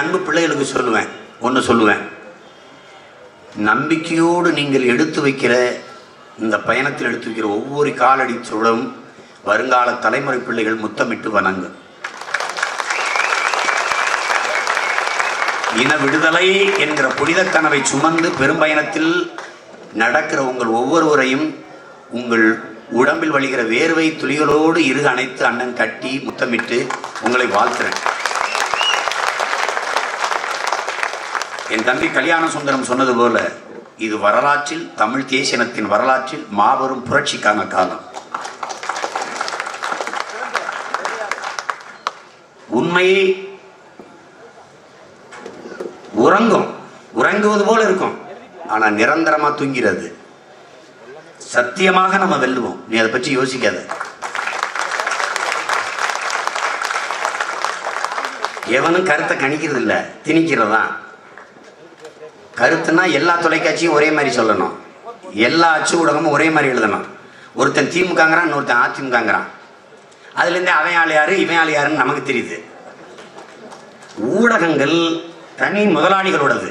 என் அன்பு பிள்ளைகளுக்கு சொல்லுவேன் ஒன்று சொல்லுவேன். நம்பிக்கையோடு நீங்கள் எடுத்து வைக்கிற இந்த பயணத்தில் எடுத்து வைக்கிற ஒவ்வொரு காலடி சுடும் வருங்கால தலைமுறை பிள்ளைகள் முத்தமிட்டு வணங்கும் இன விடுதலை என்கிற புனித கனவை சுமந்து பெரும்பயணத்தில் நடக்கிற உங்கள் ஒவ்வொருவரையும் உங்கள் உடம்பில் வழிகிற வேர்வை துளிகளோடு இரு அணைத்து அண்ணன் கட்டி முத்தமிட்டு உங்களை வாழ்த்துறேன். என் தம்பி கல்யாண சுந்தரம் சொன்னது போல இது வரலாற்றில் தமிழ் தேசியனத்தின் வரலாற்றில் மாபெரும் புரட்சிக்கான காலம். உண்மையை உறங்கும். உறங்குவது போல இருக்கும். ஆனா நிரந்தரமா தூங்கிறது. சத்தியமாக நம்ம வெல்லுவோம். நீ அதை பற்றி யோசிக்காத. எவனும் கருத்தை கணிக்கிறது இல்லை திணிக்கிறதான். கருத்துனா எல்லா தொலைக்காட்சியும் ஒரே மாதிரி சொல்லணும். எல்லா அச்சு ஊடகமும் ஒரே மாதிரி எழுதணும். ஒருத்தன் திமுகங்கிறான் இன்னொருத்தன் அதிமுகங்கிறான். அதுலேருந்தே அவன் ஆள் யாரு இவன் ஆள் யாருன்னு நமக்கு தெரியுது. ஊடகங்கள் தனி முதலாளிகளோடது.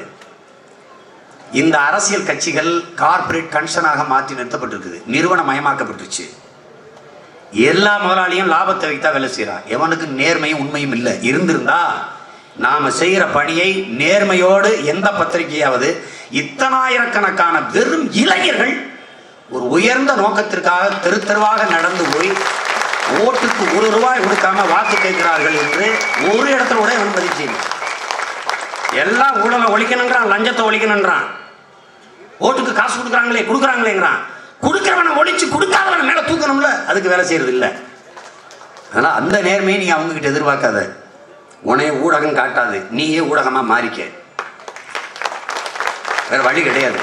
இந்த அரசியல் கட்சிகள் கார்ப்பரேட் கன்சனாக மாற்றி நிறுத்தப்பட்டிருக்குது. நிறுவனமயமாக்கப்பட்டுருச்சு. எல்லா முதலாளியும் லாபத்தை வைத்தா வேலை செய்கிறான் எவனுக்கு நேர்மையும் உண்மையும் இல்லை. இருந்திருந்தா நாம செய்யற பணியை நேர்மையோடு எந்த பத்திரிகையாவது இத்தனாயிரக்கணக்கான வெறும் இளைஞர்கள் ஒரு உயர்ந்த நோக்கத்திற்காக தெரு தெருவாக நடந்து போய் ஓட்டுக்கு ஒரு ரூபாய் கொடுக்காம வாக்கு கேட்கிறார்கள் என்று ஒரு இடத்துல கூட இவன் பதிவு செய்யல. எல்லாம் ஊழலை ஒழிக்கணுன்றான் லஞ்சத்தை ஒழிக்கணுன்றான் ஓட்டுக்கு காசு கொடுக்குறாங்களே கொடுக்குறாங்களேங்கிறான். கொடுக்குறவனை ஒழிச்சு கொடுக்காதவனை மேல தூக்கணும்ல அதுக்கு வேலை செய்யறது இல்லை அதனால அந்த நேர்மையை நீ அவங்க கிட்ட எதிர்பார்க்காத. உனைய ஊடகம் காட்டாது. நீயே ஊடகமா மாறிக்க. வேற வழி கிடையாது.